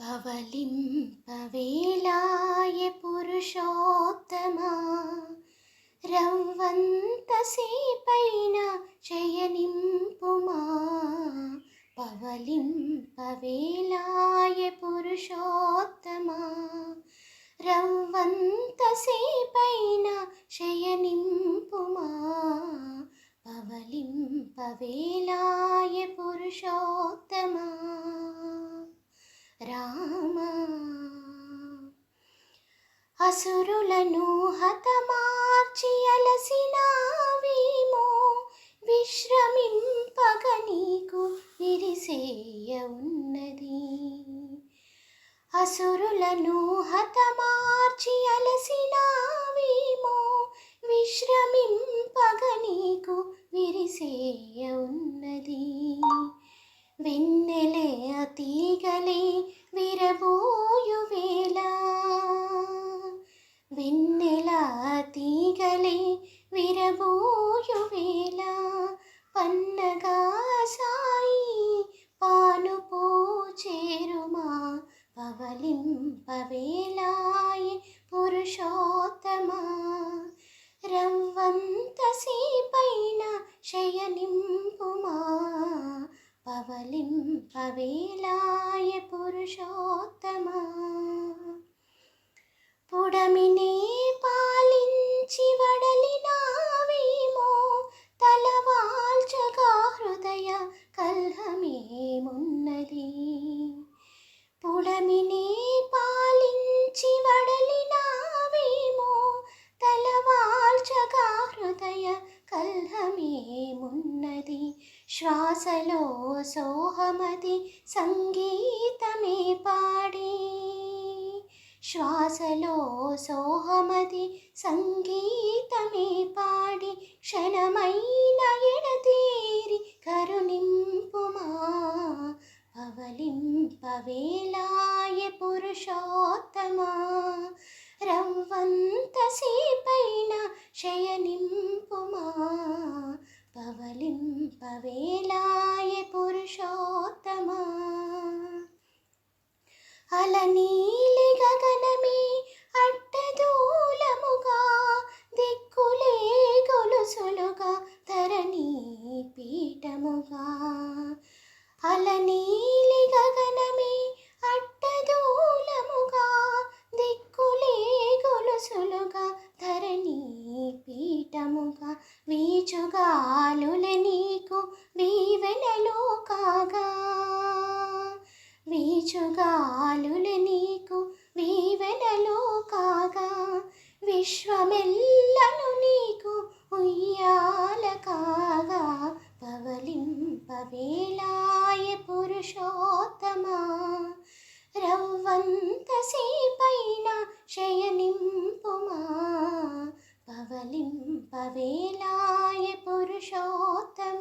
పవలింపవేలాయ పురుషోత్తమా? రవ్వంతసేపైన శయనింపుమా? పవలింపవేలాయ పురుషోత్తమా? రవ్వంతసేపైన శయనింపుమా? పవలింపవేలాయ అసురులను హతమార్చి అలసినావేమో. విశ్రమింపగ నీకు విరిసేయ ఉన్నది. అసురులను హతమార్చి అలసినావేమో. విశ్రమింపగ నీకు విరిసేయ ఉన్నది. వెన్నెల తీగలే విరబోయు వేళ. పన్నగా సాయి పాను చేరుమా. పవలింపవేలాయి పురుషోత్తమా. రవ్వంత సీపైన శయనింపుమా. పవలింపవేలాయ పురుషోత్తమా. కల్హమేమున్నది పుడమినే పాలించి వడలినావేమో? తలవాల్చగా హృదయ కల్హమేమున్నది? శ్వాసలో సోహమది సంగీతమే పాడి. శ్వాసలో సోహమది సంగీతమే పాడి. క్షణమైన పవలింపవేలాయ పురుషోత్తమా రవ్వంతసేపైన చుగాలులు నీకు వీవెనలో కాగా. విశ్వమెల్లను నీకు ఉయ్యాల కాగా. పవలింపవేలాయ పురుషోత్తమా. రవ్వంతసేపైన శయనింపుమా. పవలింపవేలాయ పురుషోత్తమా.